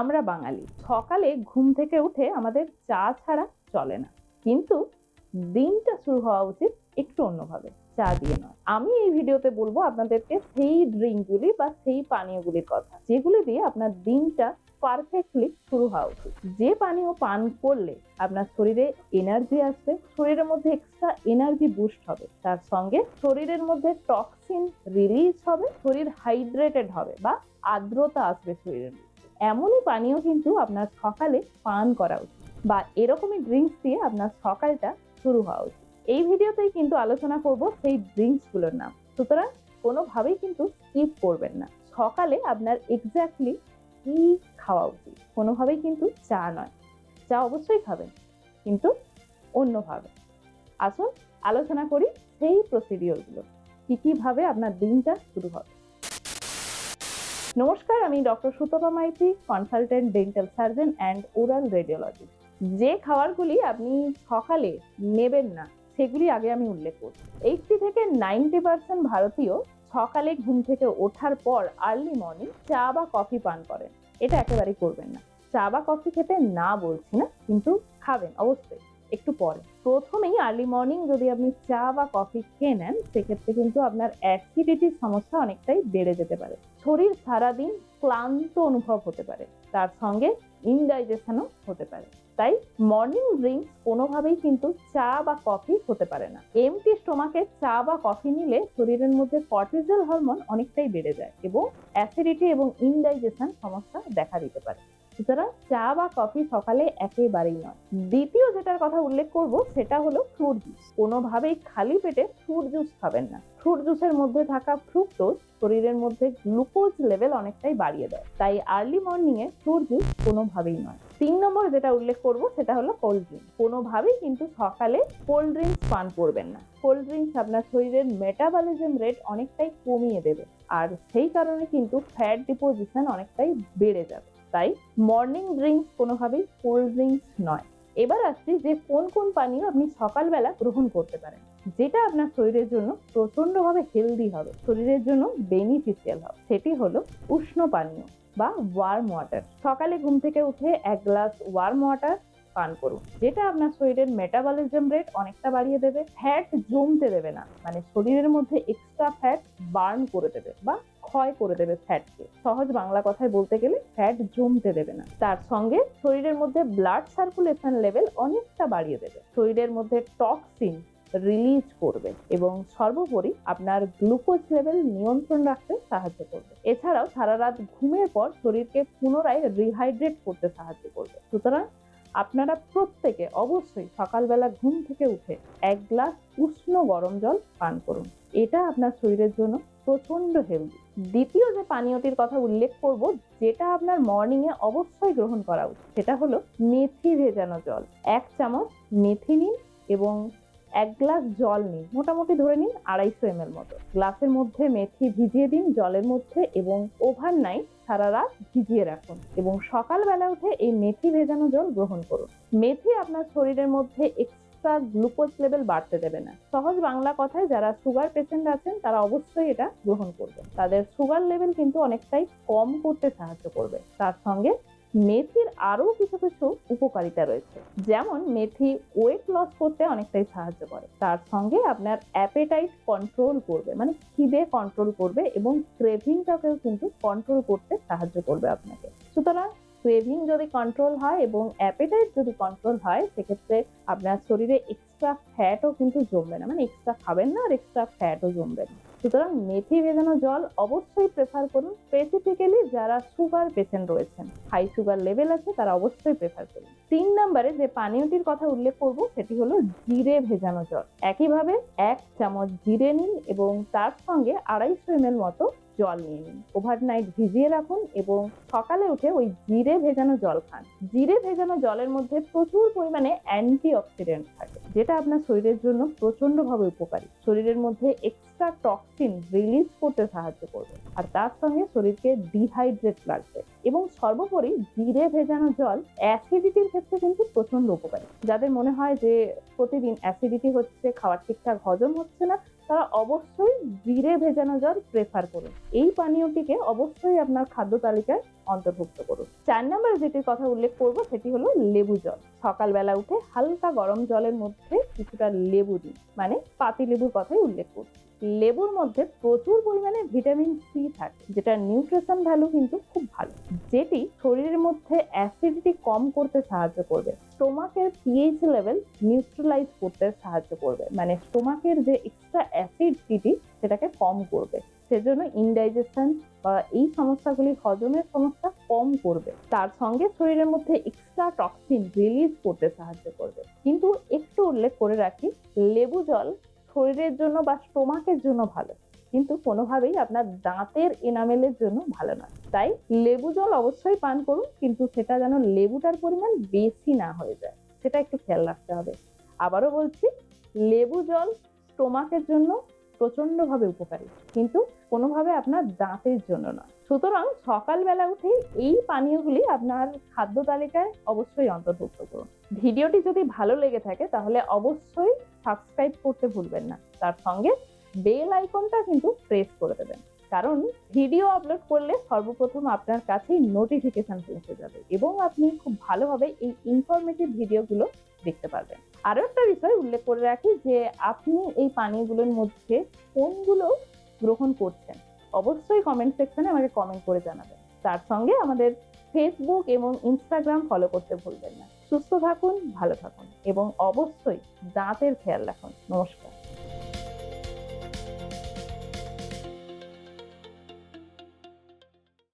আমরা বাঙালি। সকালে ঘুম থেকে উঠে আমাদের চা ছাড়া চলে না। কিন্তু দিনটা শুরু হওয়া উচিত একটু অন্যভাবে, চা দিয়ে নয়। আমি এই ভিডিওতে বলব আপনাদেরকে সেই ড্রিঙ্কগুলি বা সেই পানীয়গুলির কথা, যেগুলি দিয়ে আপনার দিনটা পারফেক্টলি শুরু হওয়া উচিত। যে পানীয় পান করলে আপনার শরীরে এনার্জি আসবে, শরীরের মধ্যে এক্সট্রা এনার্জি বুস্ট হবে, তার সঙ্গে শরীরের মধ্যে টক্সিন রিলিজ হবে, শরীর হাইড্রেটেড হবে বা আর্দ্রতা আসবে শরীরের মধ্যে। এমনই পানীয় কিন্তু আপনার সকালে পান করা উচিত বা এরকমই ড্রিঙ্কস দিয়ে আপনার সকালটা শুরু হওয়া উচিত। এই ভিডিওতেই কিন্তু আলোচনা করব সেই ড্রিঙ্কসগুলোর নাম। সুতরাং কোনোভাবেই কিন্তু স্কিপ করবেন না। সকালে আপনার এক্স্যাক্টলি কি খাওয়া উচিত? কোনোভাবেই কিন্তু চা নয়। চা অবশ্যই খাবেন, কিন্তু অন্যভাবে। আসুন আলোচনা করি সেই প্রসিডিওরগুলো কী কীভাবে আপনার দিনটা শুরু হবে। নমস্কার, আমি doctor Sutapa Maiti consultant dental surgeon and oral radiologist যে খাবারগুলি আপনি সকালে নেবেন না, সেগুলি আগে আমি উল্লেখ করব। এইটটি থেকে নাইনটি পার্সেন্ট ভারতীয় সকালে ঘুম থেকে ওঠার পর আর্লি মর্নিং চা বা কফি পান করেন। এটা একেবারেই করবেন না। চা বা কফি খেতে না বলছি না, কিন্তু খাবেন অবশ্যই। একটু পরে। প্রথমেই আর্লি মর্নিং যদি আপনি চা বা কফি খেয়ে নেন, সেক্ষেত্রে কিন্তু আপনার অ্যাসিডিটির সমস্যা অনেকটাই বেড়ে যেতে পারে। শরীর সারাদিন ক্লান্ত অনুভব হতে পারে। তার সঙ্গে ইনডাইজেশনও হতে পারে। তাই মর্নিং ড্রিঙ্কস কোনোভাবেই কিন্তু চা বা কফি হতে পারে না। এমটি স্টোমাকে চা বা কফি নিলে শরীরের মধ্যে কর্টিজল হরমোন অনেকটাই বেড়ে যায় এবং অ্যাসিডিটি এবং ইনডাইজেশন সমস্যা দেখা দিতে পারে। সুতরাং চা বা কফি সকালে একেবারেই নয়। দ্বিতীয় যেটার কথা উল্লেখ করব, সেটা হলো ফ্রুট জুস। কোনোভাবেই খালি পেটে ফ্রুট জুস খাবেন না। ফ্রুট জুসের মধ্যে থাকা ফ্রুক্টোজ শরীরের মধ্যে গ্লুকোজ লেভেল অনেকটাই বাড়িয়ে দেয়। তাই আর্লি মর্নিং এ ফ্রুট জুস কোনোভাবেই নয়। তিন নম্বর যেটা উল্লেখ করব, সেটা হলো কোল্ড ড্রিঙ্ক। কোনোভাবেই কিন্তু সকালে কোল্ড ড্রিঙ্কস পান করবেন না। কোল্ড ড্রিঙ্কস আপনার শরীরের মেটাবলিজম রেট অনেকটাই কমিয়ে দেবে। আর সেই কারণে কিন্তু ফ্যাট ডিপোজিশন অনেকটাই বেড়ে যাবে। তাই মর্নিং ড্রিঙ্কস কোনোভাবেই কোল্ড ড্রিঙ্কস নয়। এবার আসছি যে কোন কোন পানীয় আপনি সকালবেলা গ্রহণ করতে পারেন। যেটা আপনার শরীরের জন্য প্রচণ্ডভাবে হেলদি হবে, শরীরের জন্য বেনিফিশিয়াল হবে, সেটি হলো উষ্ণ পানীয় বা ওয়ার্ম ওয়াটার সকালে ঘুম থেকে উঠে এক গ্লাস ওয়ার্ম ওয়াটার পান করুন। যেটা আপনার শরীরের মেটাবলিজম রেট অনেকটা বাড়িয়ে দেবে ফ্যাট জমতে দেবে না। মানে শরীরের মধ্যে এক্সট্রা ফ্যাট বার্ন করে দেবে বা ক্ষয় করে দেবে ফ্যাটকে সহজ বাংলা কথায় বলতে গেলে ফ্যাট জমতে দেবে না। তার সঙ্গে শরীরের মধ্যে ব্লাড সার্কুলেশন লেভেল অনেকটা বাড়িয়ে দেবে। শরীরের মধ্যে টক্সিন রিলিজ করবে এবং সর্বোপরি আপনার গ্লুকোজ লেভেল নিয়ন্ত্রণ রাখতে সাহায্য করবে। এছাড়াও সারা রাত ঘুমের পর শরীরকে পুনরায় রিহাইড্রেট করতে সাহায্য করবে। সুতরাং আপনারা প্রত্যেকে অবশ্যই সকালবেলা ঘুম থেকে উঠে এক গ্লাস উষ্ণ গরম জল পান করুন। এটা আপনার শরীরের জন্য প্রচণ্ড হেলদি। দ্বিতীয় যে পানীয়টির কথা উল্লেখ করব, যেটা আপনার মর্নিংয়ে অবশ্যই গ্রহণ করা উচিত, সেটা হলো মেথি ভেজানো জল। এক চামচ মেথি নিন এবং এক গ্লাস জল নিন, মোটামুটি ধরে নিন আড়াইশো এম মতো। গ্লাসের মধ্যে মেথি ভিজিয়ে দিন জলের মধ্যে এবং ওভারনাইট সারা রাত ভিজিয়ে রাখুন এবং সকালবেলা উঠে এই মেথি ভেজানো জল গ্রহণ করুন। মেথি আপনার শরীরের মধ্যে এক্সট্রা গ্লুকোজ লেভেল বাড়তে দেবে না। সহজ বাংলা কথায় যারা সুগার পেশেন্ট আছেন, তারা অবশ্যই এটা গ্রহণ করবেন। তাদের সুগার লেভেল কিন্তু অনেকটাই কম করতে সাহায্য করবে। তার সঙ্গে মেথির আরও কিছু কিছু উপকারিতা রয়েছে। যেমন মেথি ওয়েট লস করতে অনেকটাই সাহায্য করে। তার সঙ্গে আপনার অ্যাপেটাইট কন্ট্রোল করবে মানে খিদে কন্ট্রোল করবে এবং ক্রেভিংটাকেও কিন্তু কন্ট্রোল করতে সাহায্য করবে আপনাকে। সুতরাং ক্রেভিং যদি কন্ট্রোল হয় এবং অ্যাপেটাইট যদি কন্ট্রোল হয়, সেক্ষেত্রে আপনার শরীরে এক্সট্রা ফ্যাটও কিন্তু জমবে না। মানে এক্সট্রা খাবেন না আর এক্সট্রা ফ্যাটও জমবে না। সুতরাং মেথি ভেজানো জল অবশ্যই প্রেফার করুন। স্পেসিফিক্যালি যারা সুগার পেশেন্ট রয়েছেন। হাই সুগার লেভেল আছে, তারা অবশ্যই প্রেফার করুন। তিন নম্বরে যে পানীয়টির কথা উল্লেখ করব, সেটি হলো জিরে ভেজানো জল। একইভাবে এক চামচ জিরে নিন এবং তার সঙ্গে আড়াইশো এম মতো জল নিয়ে নিন। ওভারনাইট ভিজিয়ে রাখুন এবং সকালে উঠে ওই জিরে ভেজানো জল খান। জিরে ভেজানো জলের মধ্যে প্রচুর পরিমাণে অ্যান্টি অক্সিডেন্ট থাকে, যেটা আপনার শরীরের জন্য প্রচন্ডভাবে উপকারী। শরীরের মধ্যে এক্সট্রা টক্সিন রিলিজ করতে সাহায্য করবে। আর তার সঙ্গে শরীরকে ডিহাইড্রেট রাখবে এবং সর্বোপরি জিরে ভেজানো জল অ্যাসিডিটির ক্ষেত্রে কিন্তু প্রচণ্ড উপকারী। যাদের মনে হয় যে প্রতিদিন অ্যাসিডিটি হচ্ছে খাবার ঠিকঠাক হজম হচ্ছে না তারা অবশ্যই জিরে ভেজানো জল প্রেফার করুন। এই পানীয়টিকে অবশ্যই আপনার খাদ্য তালিকায় অন্তর্ভুক্ত করুন। চার নম্বরে যেটির কথা উল্লেখ করব, সেটি হলো লেবু জল। সকালবেলা উঠে হালকা গরম জলের মধ্যে কিছুটা লেবু দিন মানে পাতি লেবুর কথাই উল্লেখ করছি লেবুর মধ্যে প্রচুর পরিমাণে ভিটামিন সি থাকে যেটা নিউট্রিশন ভ্যালু কিন্তু খুব ভালো, যেটি শরীরের মধ্যে অ্যাসিডিটি কম করতে সাহায্য করবে স্টোমাকের পিএইচ লেভেল নিউট্রালাইজ করতে সাহায্য করবে মানে স্টোমাকের যে এক্সট্রা অ্যাসিডিটি সেটাকে কম করবে। সেজন্য ইনডাইজেশন বা এই সমস্যাগুলি হজমের সমস্যা কম করবে। তার সঙ্গে শরীরের মধ্যে এক্সট্রা টক্সিন রিলিজ করতে সাহায্য করবে। কিন্তু একটু উল্লেখ করে রাখি, লেবু জল শরীরের জন্য বা স্টোমাকের জন্য ভালো। কিন্তু কোনোভাবেই আপনার দাঁতের এনামেলের জন্য ভালো না তাই লেবু জল অবশ্যই পান করুন, কিন্তু সেটা যেন লেবুটার পরিমাণ বেশি না হয়ে যায়। সেটা একটু খেয়াল রাখতে হবে। আবারও বলছি, লেবু জল স্টোমাকের জন্য প্রচন্ডভাবে উপকারী, কিন্তু কোনোভাবে আপনার দাঁতের জন্য না সুতরাং সকালবেলা উঠেই এই পানীয়গুলি আপনার খাদ্য তালিকায় অবশ্যই অন্তর্ভুক্ত করুন। ভিডিওটি যদি ভালো লেগে থাকে, তাহলে অবশ্যই সাবস্ক্রাইব করতে ভুলবেন না। তার সঙ্গে বেল আইকনটা কিন্তু প্রেস করে দেবেন। কারণ ভিডিও আপলোড করলে সর্বপ্রথম আপনার কাছেই নোটিফিকেশন পৌঁছে যাবে এবং আপনি খুব ভালোভাবে এই ইনফরমেটিভ ভিডিওগুলো দেখতে পারবেন। আরও একটা বিষয় উল্লেখ করে রাখি যে, আপনি এই পানীয়গুলোর মধ্যে কোনগুলো গ্রহণ করছেন, অবশ্যই কমেন্ট সেকশনে আমাকে কমেন্ট করে জানাবেন। তার সঙ্গে আমাদের ফেসবুক এবং ইনস্টাগ্রাম ফলো করতে ভুলবেন না। সুস্থ থাকুন, ভালো থাকুন এবং অবশ্যই দাঁতের খেয়াল রাখুন। নমস্কার।